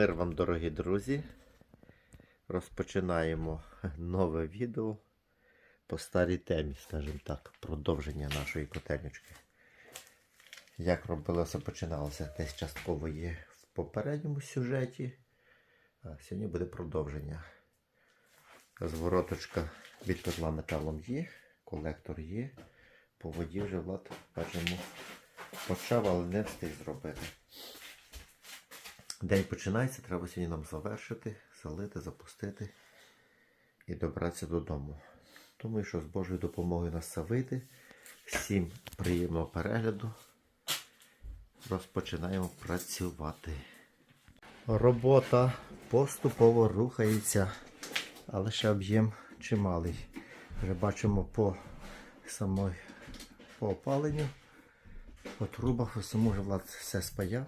Мир вам, дорогі друзі. Розпочинаємо нове відео по старій темі, скажімо так, продовження нашої котельнички. Як робилося, починалося, десь частково є в попередньому сюжеті. А сьогодні буде продовження. Звороточка від котла металом є, колектор є. По воді вже Влад, бачимо, почав, але не встиг зробити. День починається, треба сьогодні нам завершити, залити, запустити і добратися додому. Думаю, що з Божою допомогою нас це вийде. Всім приємного перегляду. Розпочинаємо працювати. Робота поступово рухається, але ще об'єм чималий. Вже бачимо по самой по опаленню, по трубах, усьому вже влад все спаяв.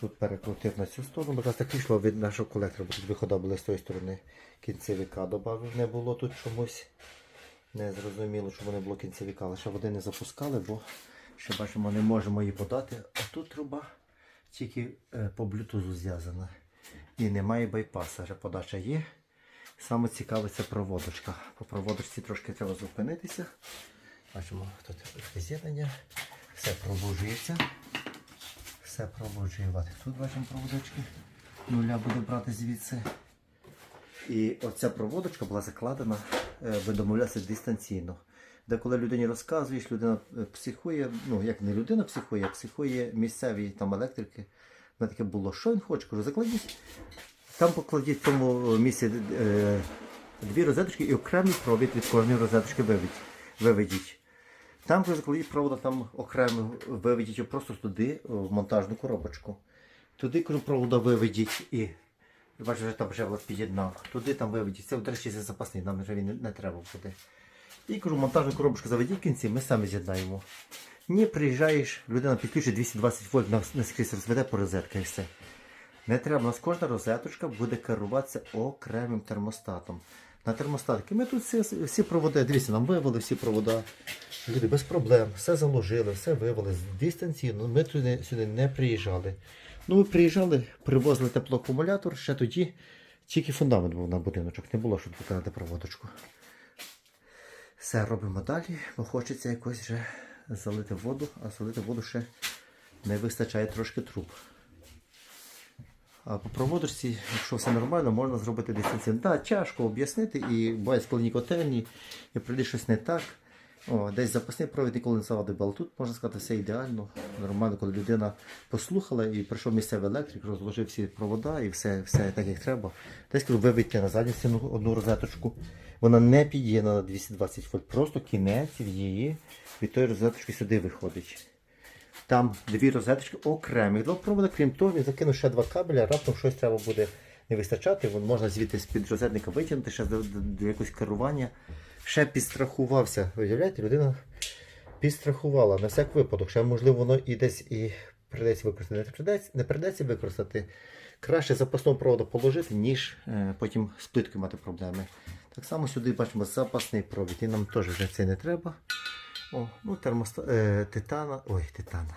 Тут перекрутив на цю сторону, бо якраз так вийшло від нашого колектора, бо тут виходи були з тої сторони кінцевика додав, не було тут чомусь. Не зрозуміло, чому не було кінцевика, лише води не запускали, бо ще бачимо, не можемо її подати. А тут труба тільки е, по блютузу зв'язана. І немає байпаса, вже подача є. Саме цікаве це проводочка. По проводочці трошки треба зупинитися. Бачимо, тут з'єднання, все пробуджується. Все пробуджувати. Тут бачимо проводочки. Нуля буде брати звідси. І оця проводочка була закладена, е, би домовлятися дистанційно. Де коли людині розказуєш, людина е, психує, ну як не людина психує, а психує місцеві там електрики. Мене таке було, що він хоче, кажу, закладіть. Там покладіть в тому місці е, дві розеточки і окремий провід від кожної розеточки виведіть. Там ви закладіть провода, там окремо виведіть просто туди, в монтажну коробочку. Туди кажу, провода виведіть і. Бачу, вже там вже під'єднав. Туди там виведіть. Це, до речі, це запасний, нам вже він не, треба буде. І кажу, монтажну коробочку заведіть в кінці, ми самі з'єднаємо. Ні, приїжджаєш, людина підключить 220 вольт на- наскрізь розведе по розетка і все. Не треба, у нас кожна розеточка буде керуватися окремим термостатом. На термостатки. Ми тут всі, всі проводи, дивіться, нам вивели всі провода. Люди без проблем, все заложили, все вивели дистанційно. Ми туди сюди не приїжджали. Ну, ми приїжджали, привозили теплоакумулятор, ще тоді тільки фундамент був на будиночок, не було, щоб виконати проводочку. Все робимо далі, бо хочеться якось вже залити воду, а залити воду ще не вистачає трошки труб. А по проводочці, якщо все нормально, можна зробити дистанційно. Так, тяжко об'яснити, і бувають складні котельні, і прийде щось не так. О, десь запасний провід ніколи не завадив, але тут можна сказати все ідеально. Нормально, коли людина послухала і прийшов місцевий електрик, розложив всі провода і все, все так, як треба. Десь кажу, виведьте на задню стіну одну розеточку. Вона не під'єднана на 220 вольт, просто кінець в її від тої розеточки сюди виходить. Там дві розеточки окремі, два проводи, крім того, він закинув ще два кабеля, раптом щось треба буде не вистачати. Можна звідти з-під розетника витягнути ще до, до, до якогось керування. Ще підстрахувався. Уявляєте, людина підстрахувала на всяк випадок. Ще можливо воно і десь і придеться використати. Не придеться, не придеться використати. Краще запасного проводу положити, ніж е, потім з плиткою мати проблеми. Так само сюди бачимо запасний провід. І нам теж вже це не треба. О, ну термоста... е, титана. Ой, титана.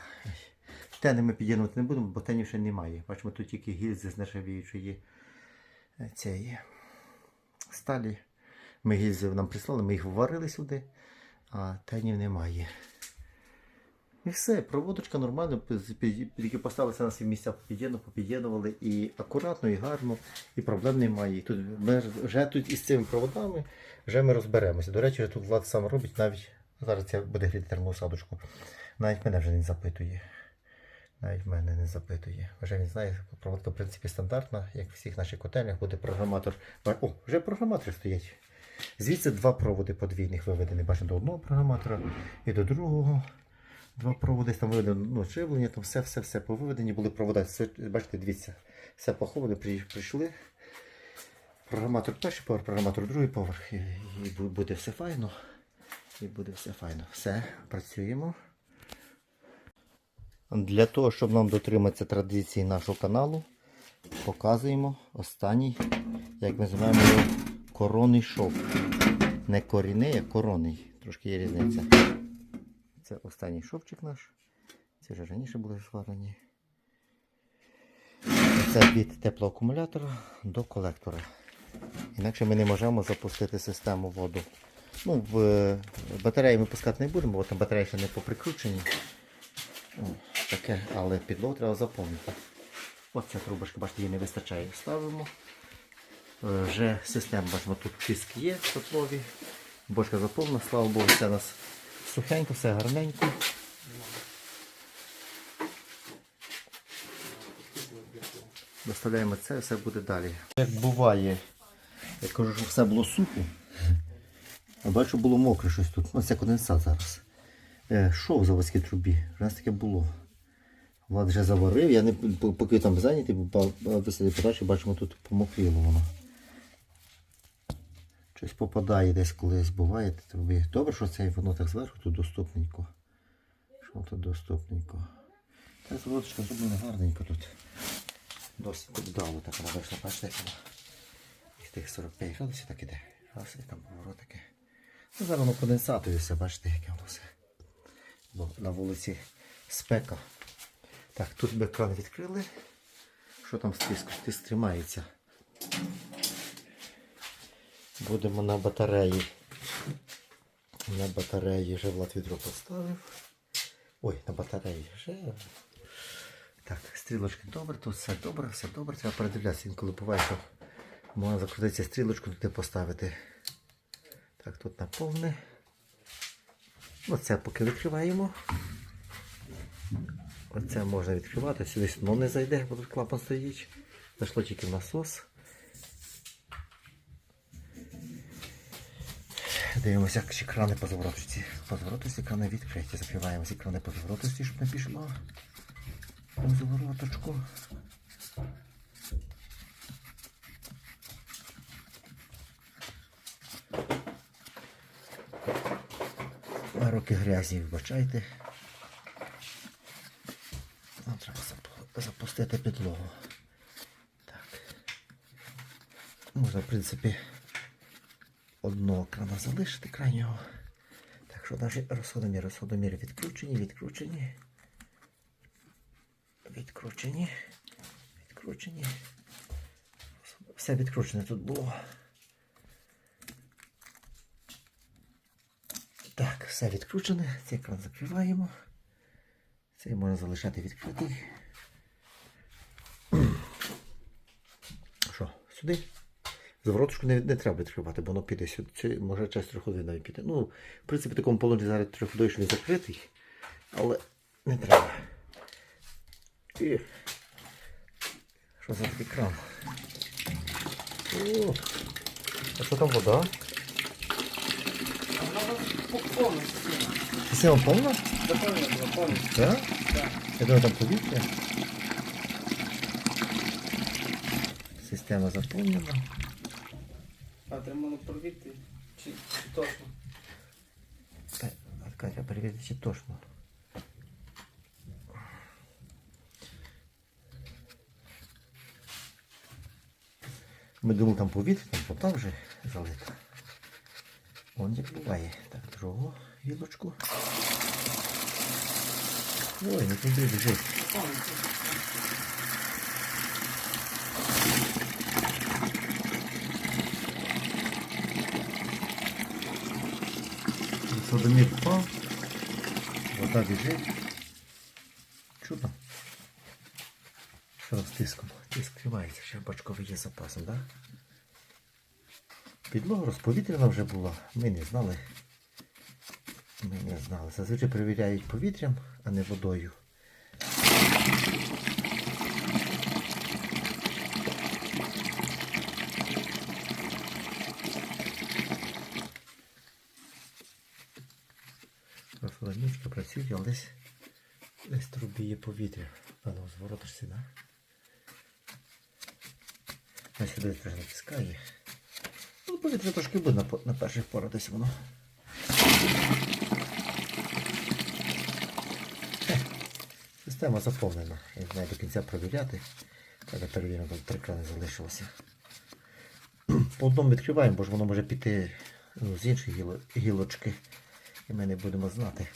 Тени ми під'єднувати не будемо, бо тенів ще немає. Бачимо, тут тільки гільзи з нержавіючої е, цієї сталі. Ми гільзи нам прислали, ми їх вварили сюди, а тенів немає. І все, проводочка нормально, тільки поставилися на свої місця, під'єднували, попід'єднували і акуратно, і гарно, і проблем немає. Тут ми вже тут із цими проводами вже ми розберемося. До речі, тут Влад сам робить навіть зараз це буде гріти термоусадочку. Навіть мене вже не запитує. Навіть мене не запитує. Вже він знає, проводка в принципі стандартна, як в всіх наших котельнях буде програматор. О, вже програматори стоять. Звідси два проводи подвійних виведені. Бачите, до одного програматора і до другого. Два проводи там виведено ну, живлення, там все, все, все повиведені були провода. Бачите, дивіться, все поховане, при- прийшли. Програматор перший поверх, програматор другий поверх. І буде все файно. І буде все файно. Все, працюємо. Для того, щоб нам дотриматися традиції нашого каналу, показуємо останній, як ми називаємо його, коронний шов. Не корінний, а коронний. Трошки є різниця. Це останній шовчик наш. Це вже раніше були сварені. Це від теплоакумулятора до колектора. Інакше ми не можемо запустити систему воду. Ну, в батареї ми пускати не будемо, бо там батареї ще не поприкручені. Таке, але підлогу треба заповнити. Оця трубочка, бачите, її не вистачає. Ставимо. Е, Вже система, бачимо, тут тиск є котлові. Бочка заповнена, слава Богу, все у нас сухенько, все гарненько. Доставляємо це, все буде далі. Як буває, я кажу, що все було сухо. А бачу, було мокре щось тут. Ось це конденсат зараз. Е, Шов в заводській трубі. Нас таке було. Влад вже заварив, я не поки там зайнятий, бо висадив подачі, бачимо, тут помокріло воно. Щось попадає десь колись, буває ті труби. Добре, що це воно так зверху тут доступненько. Що тут доступненько. Та заводочка зроблена гарненько тут. Досить вдало так вона вийшла, бачите, вона. Тих 45 градусів так іде. Раз і там поворот таке. Ну, зараз воно конденсатує все, бачите, яке воно все. Бо на вулиці спека. Так, тут ми кран відкрили. Що там з тиском? Тиск. Будемо на батареї. На батареї вже Влад відро поставив. Ой, на батареї вже. Так, стрілочки добре, тут все добре, все добре. Треба передивлятися, інколи буває, що можна закрутитися стрілочку туди поставити. Так, тут на повне. Оце поки відкриваємо. Оце можна відкривати, сюди воно не зайде, бо тут клапан стоїть. Зайшло тільки в насос. Дивимося, як крани по заворотості. По заворотості крани відкриті. Закриваємо ці крани по заворотості, щоб не пішло. У завороточку. Руки грязні, вибачайте. Нам треба запустити підлогу. Так. Можна, в принципі, одного крана залишити крайнього. Так що наші розходоміри, розходоміри відкручені, відкручені. Відкручені. Відкручені. Все відкручене тут було. Так, все відкручене. Цей кран закриваємо. Цей можна залишати відкритий. Що, сюди? Завороточку не, не треба відкривати, бо воно піде сюди. Може час трьохходин навіть піти. Ну, в принципі, в такому положенні зараз трьохходовий, що він закритий, але не треба. І... Що за такий кран? О, а що там вода? Повністю. Система повна? Заповнено, повністю. Так? Так. Я думаю, там повітря. Система заповнена. А треба провірити, чи, чи точно. Та, Катя, перевірити, чи точно. Ми думали, там повітря, там вода вже залита. Вон як буває. Так, другу гілочку. Ой, не туди біжить. Садомір впав. Вода біжить. Чудно. Що з тиском? Тиск тримається, ще бачковий є запасом, так? Да? Підлога розповітряна вже була. Ми не знали. Ми не знали. Зазвичай перевіряють повітрям, а не водою. Розхолодничка працює, але десь, десь в трубі є повітря. Певно, зворотишся, да? А сюди теж натискає. Повітря трошки буде на, на перших порах десь воно. Система заповнена. Я знаю до кінця провіряти. Треба перевіримо, тут три крани залишилося. По одному відкриваємо, бо ж воно може піти ну, з іншої гіло- гілочки. І ми не будемо знати.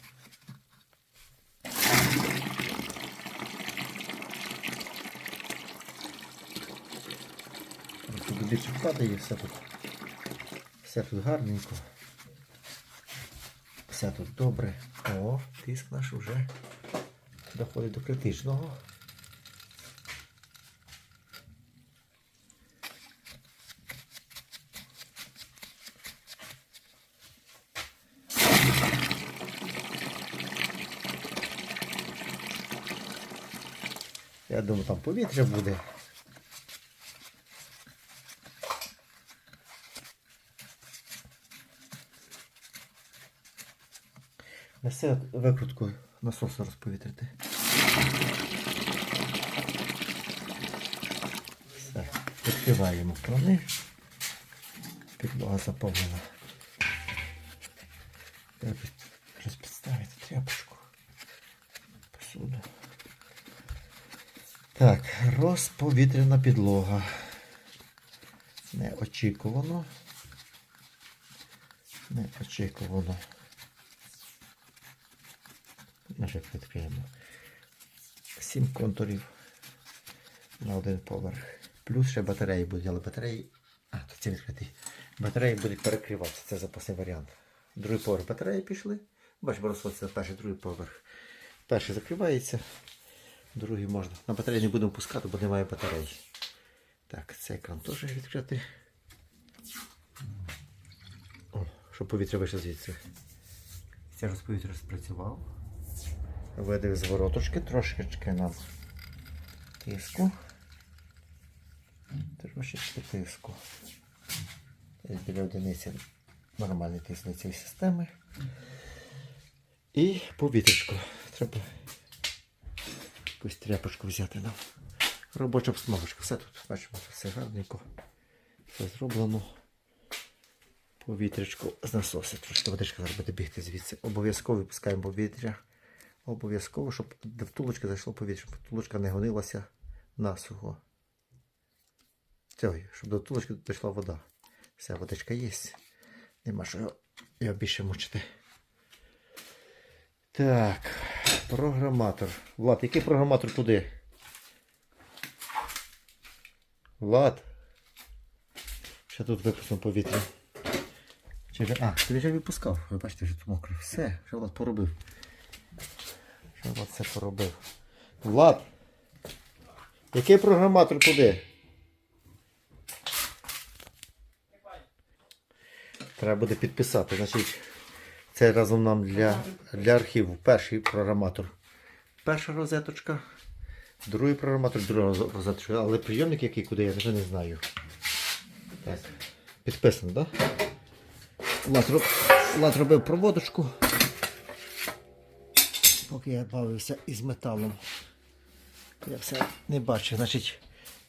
більше падає, все тут. Все тут гарненько. Все тут добре. О, тиск наш вже доходить до критичного. Я думаю, там повітря буде. Несе викруткою насосу розповітрити. Все, відкриваємо крани. Підлога заповнена. Треба щось підставити тряпочку. Посуду. Так, розповітряна підлога. Неочікувано. Неочікувано. Нажик відкриємо. Сім контурів на один поверх. Плюс ще батареї будуть, але батареї. А, то це відкритий. Батареї будуть перекриватися. Це запасний варіант. Другий поверх батареї пішли. Бачимо, розходиться перший, другий поверх. Перший закривається. Другий можна. На батареї не будемо пускати, бо немає батареї. Так, цей екран теж відкрити. О, щоб повітря вийшло звідси. Це повітря спрацював. Видив з вороточки, трошечки нам тиску. Трошечки тиску. Десь біля одиниці нормальний тиск на цієї системи. І повітрячко. Треба якусь тряпочку взяти нам. Робоча обстановочка. Все тут, бачимо, все гарненько. Все зроблено. Повітрячко з насоси. Трошки водичка буде бігти звідси. Обов'язково випускаємо повітря. Обов'язково, щоб до втулочки зайшло повітря, щоб втулочка не гонилася насухо. Цього, щоб до втулочки дійшла вода. Вся водичка є. Нема що його- більше мучити. Так, програматор. Влад, який програматор туди? Влад. Ще тут випустимо повітря. Чи. А, ти вже випускав. Ви бачите, вже тут мокро. Все, вже Влад поробив. Вже Влад поробив. Влад! Який програматор туди? Треба буде підписати. Значить, це разом нам для, для архіву. Перший програматор. Перша розеточка. Другий програматор, друга розеточка. Але прийомник який куди, я вже не знаю. Так. Підписано, так? Да? Влад робив проводочку. Поки я бавився із металом. Я все не бачу. Значить,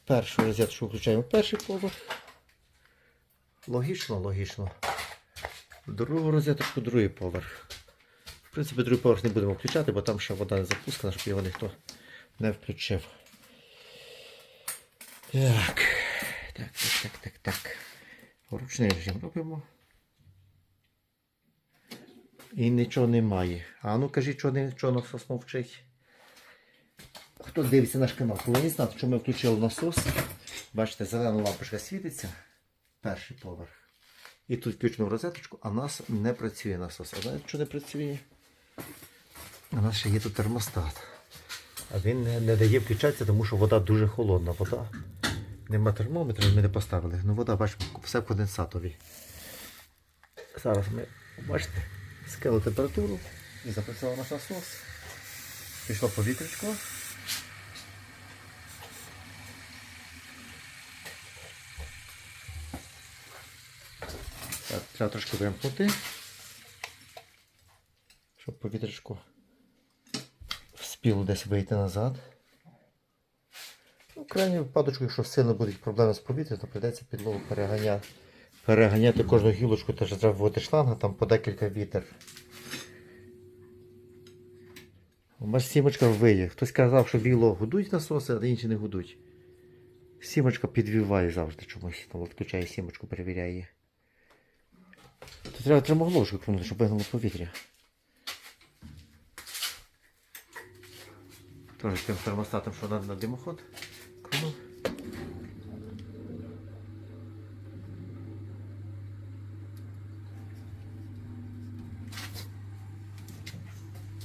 першу розеточку включаємо перший поверх. Логічно, логічно. Другу розеточку, другий поверх. В принципі, другий поверх не будемо включати, бо там ще вода не запускана, щоб його ніхто не включив. Так. Так, так, так, так, так. Ручний режим робимо. І нічого немає. А ну кажіть, що не що насос мовчить. Хто дивиться наш канал, повинні знати, що ми включили насос. Бачите, зелена лампочка світиться. Перший поверх. І тут включено розеточку, а в нас не працює насос. А знаєте, що не працює? У нас ще є тут термостат. А він не, не дає включатися, тому що вода дуже холодна. Вода. Нема термометра, ми не поставили. Ну вода, бачимо, все в конденсатові. Зараз ми, бачите, скили температуру і запрацював наш насос. Пішло повітрячко. Треба трошки вимкнути. Щоб повітрячко вспіло десь вийти назад. Ну, крайній випадочку, якщо сильно будуть проблеми з повітрям, то прийдеться підлогу переганяти. Переганяти кожну гілочку, теж треба вводити шланга, там по декілька вітер. Бач, сімочка виє. Хтось казав, що біло гудуть насоси, а інші не гудуть. Сімочка підвіває завжди чомусь. Там відключає сімочку, перевіряє. То треба тримоголовку крутити, щоб вигнало повітря. Теж тим термостатом, що на, на димоход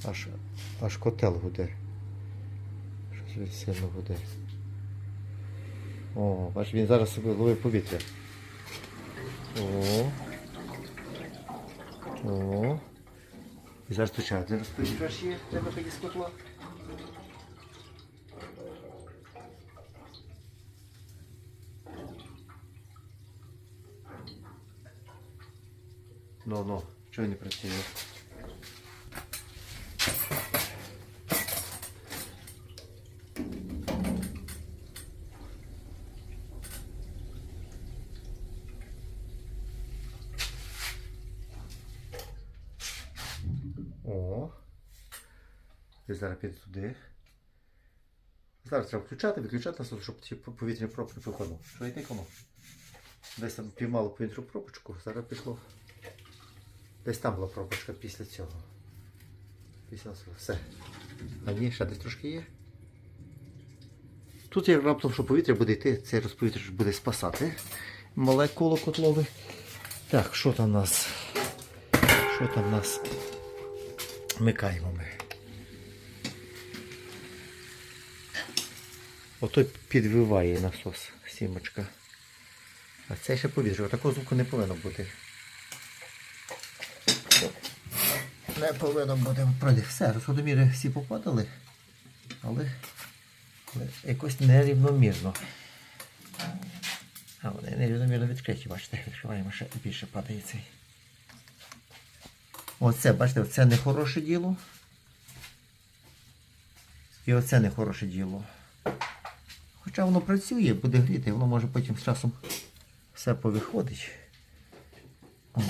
Аж, аж котел гуде. Щось він сильно гуде. О, бач, він зараз собі ловить повітря. О. О. І зараз. Зараз повітря ж є, треба тоді з котла. Ну, ну, чого не працює? О. І зараз туди. Зараз треба включати, відключати щоб ці повітряні пробки виходили. Що йти кому? Десь там піймало повітряну пробочку, зараз пішло. Десь там була пробочка після цього. Після цього. Все. А ні, ще десь трошки є. Тут як раптом, що повітря буде йти, цей розповітря буде спасати. Мале коло котлове. Так, що там у нас? Що там у нас? Вмикаємо ми. Ото підвиває насос сімочка. А це ще повітря. Такого звуку не повинно бути. Не повинно бути пройде. Все, розходоміри всі попадали, але, але якось нерівномірно. А вони нерівномірно відкриті, бачите, відкриваємо ще більше падає цей. Оце, бачите, оце не хороше діло. І оце не хороше діло. Хоча воно працює, буде гріти, воно може потім з часом все повиходить.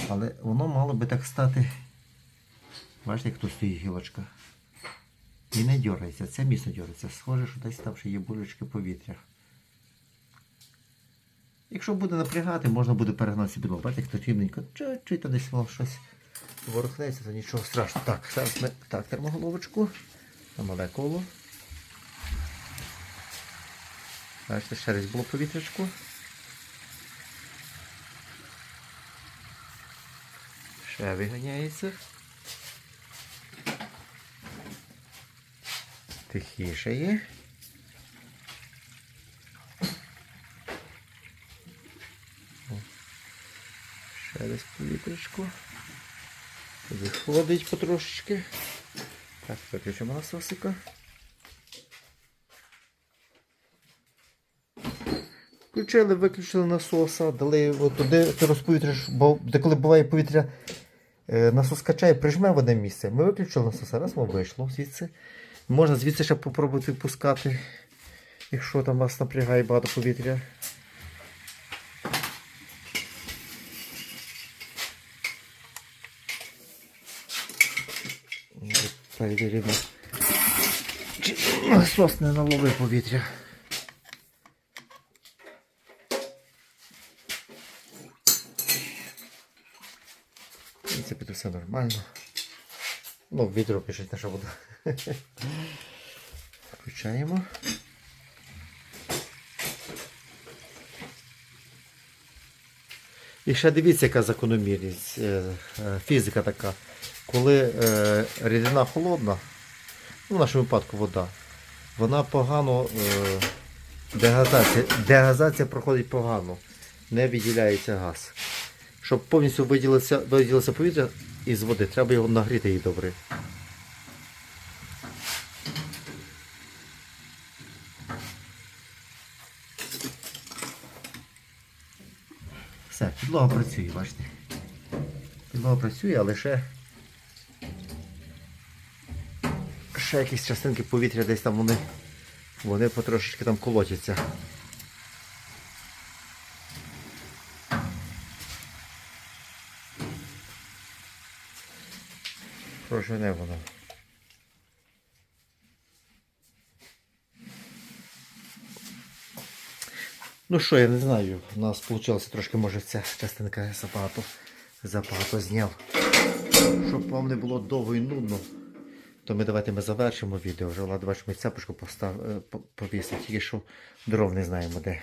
Але воно мало би так стати. Бачите, як тут стоїть гілочка. І не дергається. Це міцно дергається. Схоже, що десь там ще є булечки повітря. Якщо буде напрягати, можна буде перегнати собі підлогу. Бачите, як тут чуть-чуть там десь воно щось ворухнеться, то нічого страшного. Так, зараз ми так, термоголовочку. На мале коло. Бачите, ще раз було повітрячку. Ще виганяється. Тихіше є. Ще десь повітрячку. Виходить потрошечки. Так, виключимо насосика. Включили, виключили насоса, дали от туди ти розповітряш, бо деколи буває повітря, е, насос качає, прижме в одне місце. Ми виключили насоса, раз воно вийшло звідси. Можна звідси ще попробувати випускати, якщо там вас напрягає багато повітря. Перевіримо. Насос не наловив повітря. В принципі, тут все нормально. Ну, відро пишуть наша вода. Включаємо. І ще дивіться, яка закономірність. е, е, Фізика така. Коли е, рідина холодна, ну, в нашому випадку вода, вона погано дегазація, дегазація проходить погано, не виділяється газ. Щоб повністю виділилося, виділилося повітря із води, треба його нагріти її добре. Все, підлога працює, бачите. Підлога працює, але ще. Ще якісь частинки повітря десь там вони. Вони потрошечки там колотяться. Прожене воно. Ну що, я не знаю. У нас вийшло трошки, може, ця частинка забагато, забагато зняв. Щоб вам не було довго і нудно, то ми давайте ми завершимо відео. Вже Влад, бачиш, ми цяпочку постав, е, тільки що дров не знаємо де.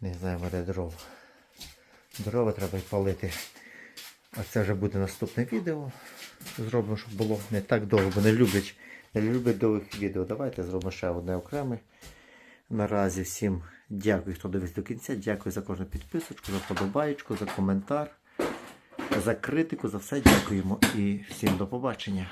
Не знаємо де дров. Дрова треба палити. А це вже буде наступне відео. Зробимо, щоб було не так довго, бо не люблять, не люблять довгих відео. Давайте зробимо ще одне окреме. Наразі всім дякую, хто дивився до кінця. Дякую за кожну підписочку, за подобаєчку, за коментар, за критику, за все дякуємо і всім до побачення.